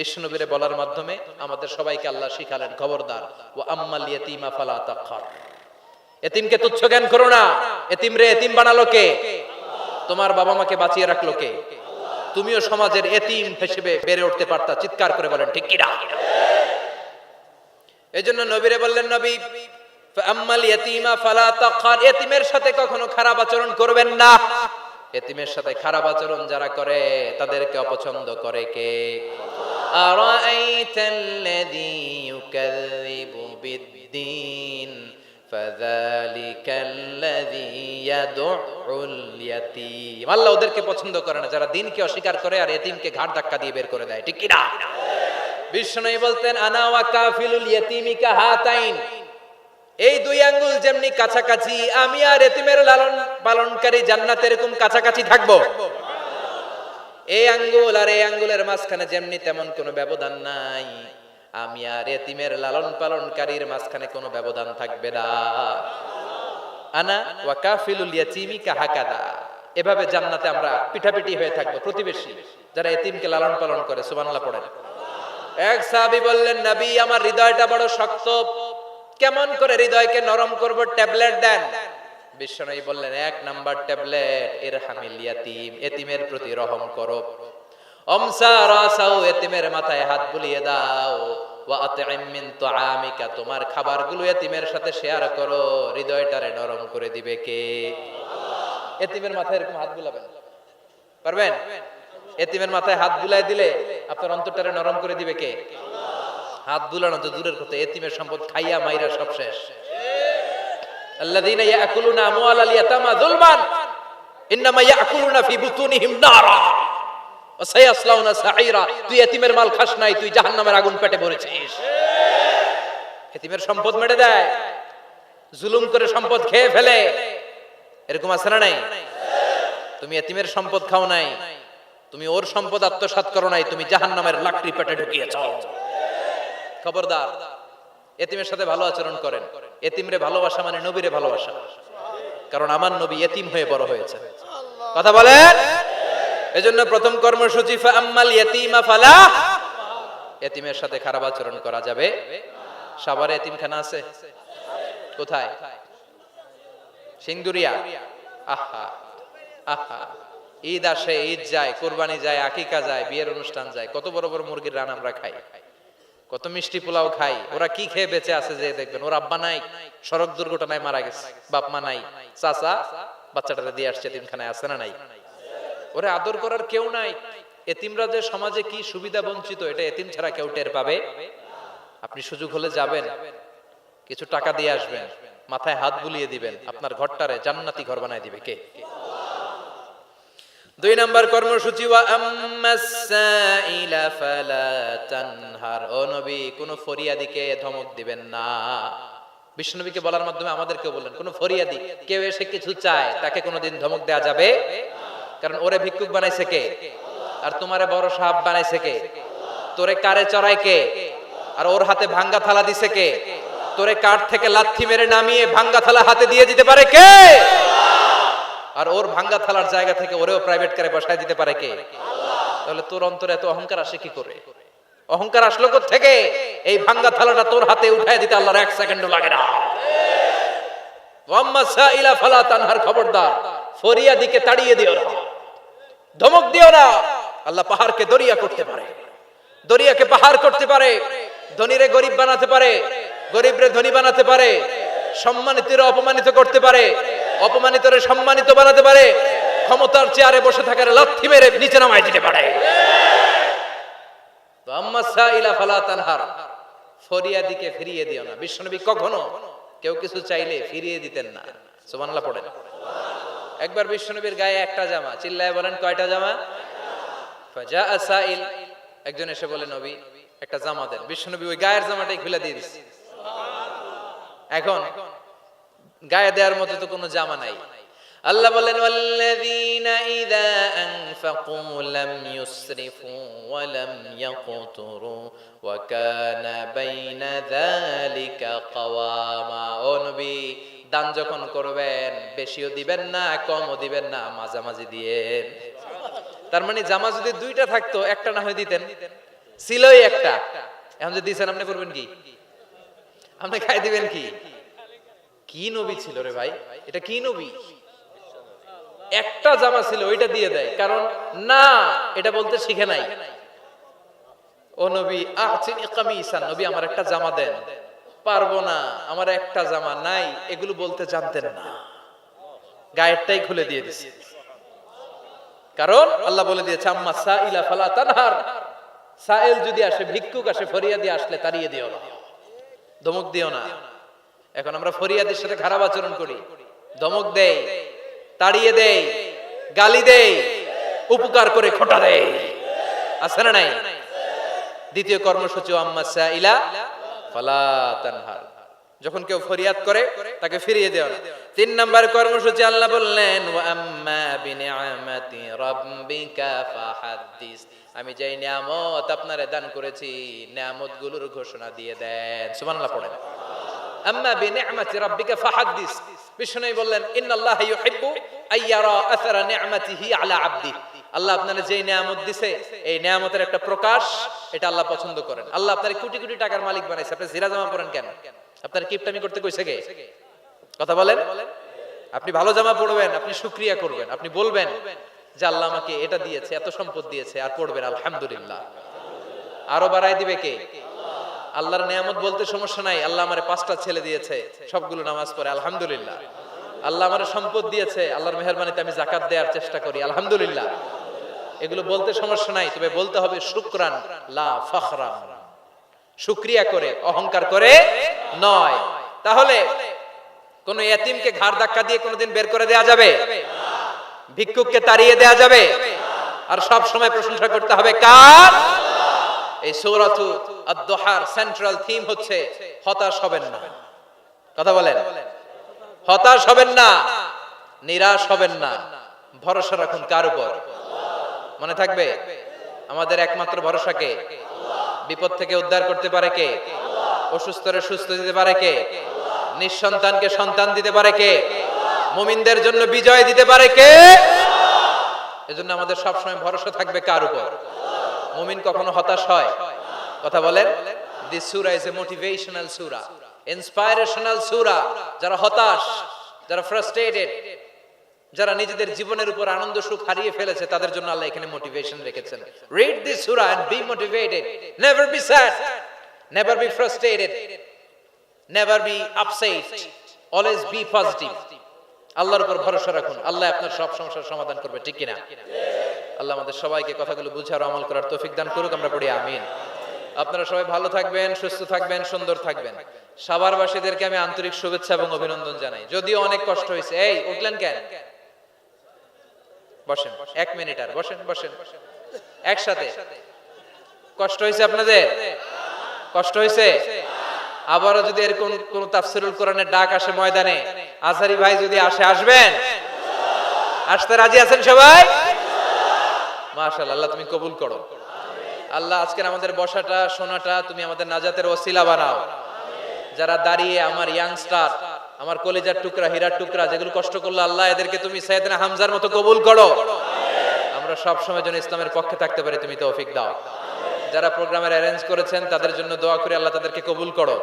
বিষ্ণুনবীরে বলার মাধ্যমে আমাদের সবাইকে আল্লাহ শিখালেন, খবরদার। ও আম্মাল ইয়াতীমা ফালা তাকহার এতিমকে তুচ্ছ জ্ঞান করো না। এতিম রে, এতিম বানালো কে? তোমার বাবা মাকে বাঁচিয়ে রাখল কে? তুমিও সমাজের এতিম হিসেবে বেড়ে উঠতে পারতা, চিৎকার করে বলেন, ঠিক কিনা? এই জন্য নবীরে বললেন, নবী আম্মাল ইয়াতীমা ফালা তাকহার এতিমের সাথে কখনো খারাপ আচরণ করবেন না। এতিমের সাথে খারাপ আচরণ যারা করে, তাদেরকে অপছন্দ করে কে? আরাআইতাল্লাযী ইউকাযযিবু বিদ্দীন فذلك الذي يدعو اليتيم আল্লাহ ওদেরকে পছন্দ করে না যারা দিনকে অস্বীকার করে আর এতিমকে ঘাট ধাক্কা দিয়ে বের করে দেয় ঠিক কি না বিষ্ণু বলতেন আনা ওয়া কাফিলুল ইয়াতিমিকা হাতাইন এই দুই আঙ্গুল যেমনি কাছাকাছি আমি আর এতিমের লালন পালনকারী জান্নাতে এরকম কাছাকাছি থাকবো এই আঙ্গুল আর এই আঙ্গুলের মাঝখানে যেমনি তেমন কোনো ব্যবধান নাই। আমি আর এতিমের লালন পালনকারীর মাঝখানে কোনো ব্যবধান থাকবে না। আনা ওয়া কাফিলুল ইয়াতিমি কাহাকাদা। এভাবে জান্নাতে আমরা পিঠাপিঠি হয়ে থাকব প্রতিবেশী, যারা এতিমকে লালন পালন করে, সুবহানাল্লাহ পড়েন। এক সাহাবী বললেন, নবী, আমার হৃদয়টা বড় শক্ত। কেমন করে হৃদয়কে নরম করব, ট্যাবলেট দেন। বিশ্বনবী বললেন, এক নাম্বার ট্যাবলেট এর হামিল ইয়াতিম, এতিমের প্রতি রহম করো। এতিমের মাথায় হাত বুলিয়ে দাও। তোমার এতিমের সাথে শেয়ার করো। হৃদয়টারে নরম করে দিবে কে? এতিমের মাথায় এরকম হাত পারবেন? এতিমের মাথায় হাত বুলাই দিলে আপনার অন্তরটারে নরম করে দিবে কে? হাত বুলানো তো দূরের কথা, এতিমের সম্পদ খাইয়া মাইরা সব শেষ। সাঈরা, তুই এতিমের মাল খাস নাই, তুই জাহান্নামের আগুন পেটে ভরেছিস। সম্পদ মেরে দেয়, জুলুম করে সম্পদ খেয়ে ফেলে। এরকম আছে না নাই? তুমি এতিমের সম্পদ খাও নাই, তুমি ওর সম্পদ আত্মসাৎ করো নাই, তুমি জাহান্নামের লাকড়ি পেটে ঢুকিয়েছ। খবরদার এতিমের সাথে ভালো আচরণ করেন। এতিমরে ভালোবাসা মানে নবীরে ভালোবাসা। কারণ আমার নবী এতিম হয়ে বড় হয়েছে। কথা বলেন এজন্য প্রথম কর্মসূচি আম্মাল ইয়াতিমা ফালা এতিমের সাথে খারাপ আচরণ করা যাবে। সাভারে এতিমখানা আছে? কোথায়? সিংদুরিয়া আহা আহা। ঈদ আসে, ঈদ যায়, কোরবানি যায়, আকিকা যায়, বিয়ের অনুষ্ঠান যায়, কত বড় বড় মুরগির রান আমরা খাই। কত মিষ্টি পোলাও খাই, ওরা কি খেয়ে বেঁচে আছে যে দেখবেন, ওর আব্বা নাই, সড়ক দুর্ঘটনায় মারা গেছে, বাপ মা নাই, চাচা বাচ্চাটারে দিয়ে আসছে, এতিমখানায় আছে না নাই? ওরে আদর করার কেউ নাই, এতিমরা যে সমাজে কি সুবিধা বঞ্চিত, এটা এতিম ছাড়া কেউ টের পাবে? আপনি সুযোগ হলে যাবেন, কিছু টাকা দিয়ে আসবেন, মাথায় হাত বুলিয়ে দিবেন, আপনার ঘরটারে জান্নাতি ঘর বানায় দিবে, কে? দুই নাম্বার কর্মসূচি ও নবী, কোন ফরিয়াদিকে ধমক দিবেন না। বিষ্ণুনবীকে বলার মাধ্যমে আমাদেরকে বললেন, কোন ফরিয়াদি, কেউ এসে কিছু চায়, তাকে কোনোদিন ধমক দেয়া যাবে? কারণ ওরে ভিক্ষুক বানাইছে কে? আর তোমারে বড় সাহাব বানাইছে কে? তোরে কারে চড়ায় কে? আর ওর হাতে ভাঙ্গা থালা দিছে কে? তোরে কাঠ থেকে লাথি মেরে নামিয়ে ভাঙ্গা থালা হাতে দিয়ে দিতে পারে কে? আর ওর ভাঙ্গা থালার জায়গা থেকে ওরেও প্রাইভেট কারে বসায় দিতে পারে কে? তাহলে তোর অন্তরে এত অহংকার আসে কি করে? অহংকার আসলো থেকে এই ভাঙ্গা থালাটা তোর হাতে উঠায় দিতে আল্লাহর এক সেকেন্ডও লাগে না। ওয়াম্মা ফালা তানহার খবরদার ফরিয়াদিকে তাড়িয়ে দিও না। ধমক দিও না। আল্লাহ পাহাড়কে দরিয়া করতে পারে। দরিয়াকে পাহাড় করতে পারে। ধনীরে গরিব বানাতে পারে। গরিবরে ধনী বানাতে পারে। সম্মানিতরে অপমানিত করতে পারে। অপমানিতরে সম্মানিত বানাতে পারে, ক্ষমতার চেয়ারে বসে থাকার লাথি মেরে নিচে নামায় দিতে পারে। তো আম্মা সাইলা ফালা তানহার ফরিয়াদিকে ফিরিয়ে দিও না। বিশ্বনবী কখনো কেউ কিছু চাইলে ফিরিয়ে দিতেন না। সুবহানাল্লাহ পড়েন। একবার বিশ্বনবীর গায়ে একটা জামা, চিল্লায় বলেন, কয়টা জামা? ফাজা আসাইল একজন এসে বলে, নবী, একটা জামা দেন। বিশ্বনবী ওই গায়ের জামাটাই খুলে দিয়ে দিচ্ছে এখন গায়ে দেওয়ার মতো তো কোনো জামা নাই। আল্লাহ বলেন ইযা আনফাকু লাম ইউসরিফু ওয়া লাম ওয়া কানা বাইনা যালিকা ও নবী, দান যখন করবেন, বেশিও দিবেন না, কমও দিবেন না, মাঝামাঝি দিয়েন তার মানে জামা যদি দুইটা থাকতো, একটা না হয়ে দিতেন। ছিলই একটা। এখন যদি দিয়েছেন আপনি করবেন কি? আপনি খাই দিবেন কি? কি নবী ছিল রে ভাই? এটা কি নবী? একটা জামা ছিল, ওইটা দিয়ে দেয়। কারণ, না, এটা বলতে শিখে নাই। ও নবী কামিসান। নবী আমার একটা জামা দেন। পারব না, আমার একটা জামা নাই, এগুলো বলতে জানতেন না। গায়েরটাই খুলে দিয়ে দিছে। কারণ, আল্লাহ বলে দিয়েছে, আম্মা সাইলা ফালা তানহার। সাইল যদি আসে, ভিক্ষুক আসে ফরিয়া দিয়ে আসলে তাড়িয়ে দিও না। ধমক দিও না। এখন আমরা ফরিয়াদের সাথে খারাপ আচরণ করি। ধমক দেই, তাড়িয়ে গালি উপকার করে খোটা আছে না নাই? দ্বিতীয় কর্মসূচি যখন কেউ ফরিয়াদ করে, তাকে ফিরিয়ে দেওয়া তিন নম্বর কর্মসূচি আল্লাহ বললেন আমি যেই নিয়ামত আপনারে দান করেছি নিয়ামতগুলোর ঘোষণা দিয়ে দেন। সুবহানাল্লাহ পড়েন। আপনি ভালো জামা পরবেন আপনি শুক্রিয়া করবেন, আপনি বলবেন যে আল্লাহ আমাকে এটা দিয়েছে, এত সম্পদ দিয়েছে, আর পড়বেন, আলহামদুলিল্লাহ। আরও বাড়াই দিবে কে? আল্লাহর নিয়ামত বলতে সমস্যা নাই, আল্লাহ আমারে পাঁচটা ছেলে দিয়েছে, সবগুলো নামাজ পড়ে, আলহামদুলিল্লাহ। আল্লাহ আমার সম্পদ দিয়েছে, আল্লাহর মেহরবানিতে আমি জাকাত দেওয়ার চেষ্টা করি, আলহামদুলিল্লাহ। এগুলো বলতে সমস্যা নাই, তবে বলতে হবে শুক্রান, লা ফখরান শুক্রিয়া করে, অহংকার করে নয়। তাহলে কোন এতিমকে ঘাড় ধাক্কা দিয়ে কোনোদিন বের করে দেয়া যাবে? ভিক্ষুককে তাড়িয়ে দেয়া যাবে? আর সব সময় প্রশংসা করতে হবে কার? এই সৌরাতু আদ-দোহার সেন্ট্রাল থিম হচ্ছে হতাশ হবেন না। কথা বলেন? হতাশ হবেন না, নিরাশ হবেন না। ভরসা রাখুন কার উপর? মনে থাকবে? আমাদের একমাত্র ভরসা কে? বিপদ থেকে উদ্ধার করতে পারে কে? অসুস্থরে সুস্থ দিতে পারে কে? নিঃসন্তানকে সন্তান দিতে পারে কে? মুমিনদের জন্য বিজয় দিতে পারে কে? এজন্য আমাদের সবসময় ভরসা থাকবে কার উপর? মুমিন কখনো হতাশ হয়? কথা বলেন। দিস সূরা ইজ এ মোটিভেশনাল সূরা ইন্সপাইরেশনাল সূরা যারা হতাশ, যারা ফ্রাস্ট্রেটেড যারা নিজেদের জীবনের উপর আনন্দ, সুখ হারিয়ে ফেলেছে, তাদের জন্য আল্লাহ এখানে মোটিভেশন রেখেছেন। Read this Surah and be motivated never be sad never be frustrated never be upset always be positive আল্লাহর উপর ভরসা রাখুন। আল্লাহ আপনার সব সমস্যার সমাধান করবে, ঠিক কিনা? আল্লাহ আমাদের সবাইকে কথাগুলো বুঝার আমল করার তৌফিক দান করুক, আমরা পড়ি, আমিন। আপনারা সবাই ভালো থাকবেন, সুস্থ থাকবেন, সুন্দর থাকবেন। সাভারবাসীদেরকে আমি আন্তরিক শুভেচ্ছা এবং অভিনন্দন জানাই। যদিও অনেক কষ্ট হয়েছে। এই, উঠলেন কেন? বসেন, এক মিনিট আর, বসেন বসেন। একসাথে। কষ্ট হয়েছে আপনাদের? কষ্ট হয়েছে? আবারও যদি এরকম কোন তাফসিরুল কোরআনের ডাক আসে ময়দানে, আজহারি ভাই যদি আসে, আসবেন? আসতে রাজি আছেন সবাই? মাশাআল্লাহ, আল্লাহ তুমি কবুল করো। আল্লাহ, আজকের আমাদের বসাটা, শোনাটা, তুমি আমাদের নাজাতের ওসিলা বানাও। যারা দাঁড়িয়ে আমার ইয়াংস্টার আমার কলেজার টুকরা, হীরার টুকরা, যেগুলো কষ্ট করল আল্লাহ, এদেরকে তুমি সাইয়েদনা হামজার মতো কবুল করো। আমরা সব সময় যেন ইসলামের পক্ষে থাকতে পারি, তুমি তৌফিক দাও। যারা প্রোগ্রামের অ্যারেঞ্জ করেছেন, তাদের জন্য দোয়া করে আল্লাহ তাদেরকে কবুল করো।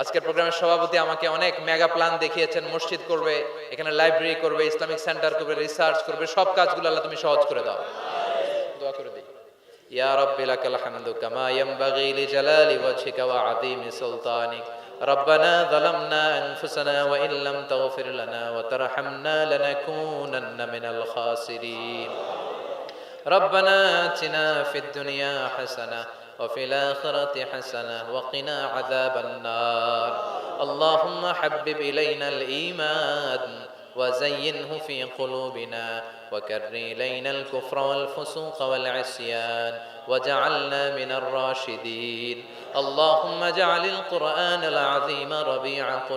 আজকের প্রোগ্রামের সভাপতি আমাকে অনেক মেগা প্ল্যান দেখিয়েছেন, মসজিদ করবে, এখানে লাইব্রেরি করবে, ইসলামিক সেন্টার করবে রিসার্চ করবে, সব কাজগুলো আল্লাহ তুমি সহজ করে দাও। করে দিই يا رب لك الحمد كما ينبغي لجلال وجهك وعظيم سلطانك ربنا ظلمنا أنفسنا وإن لم تغفر لنا وترحمنا لنكونن من الخاسرين ربنا آتنا في الدنيا حسنة وفي الآخرة حسنة وقنا عذاب النار اللهم حبب إلينا الإيمان وزينه في قلوبنا وكر إلينا الكفر والفسوق والعصيان وجعلنا من الراشدين. اللهم اجعل القرآن العظيم ربيع قلوبنا.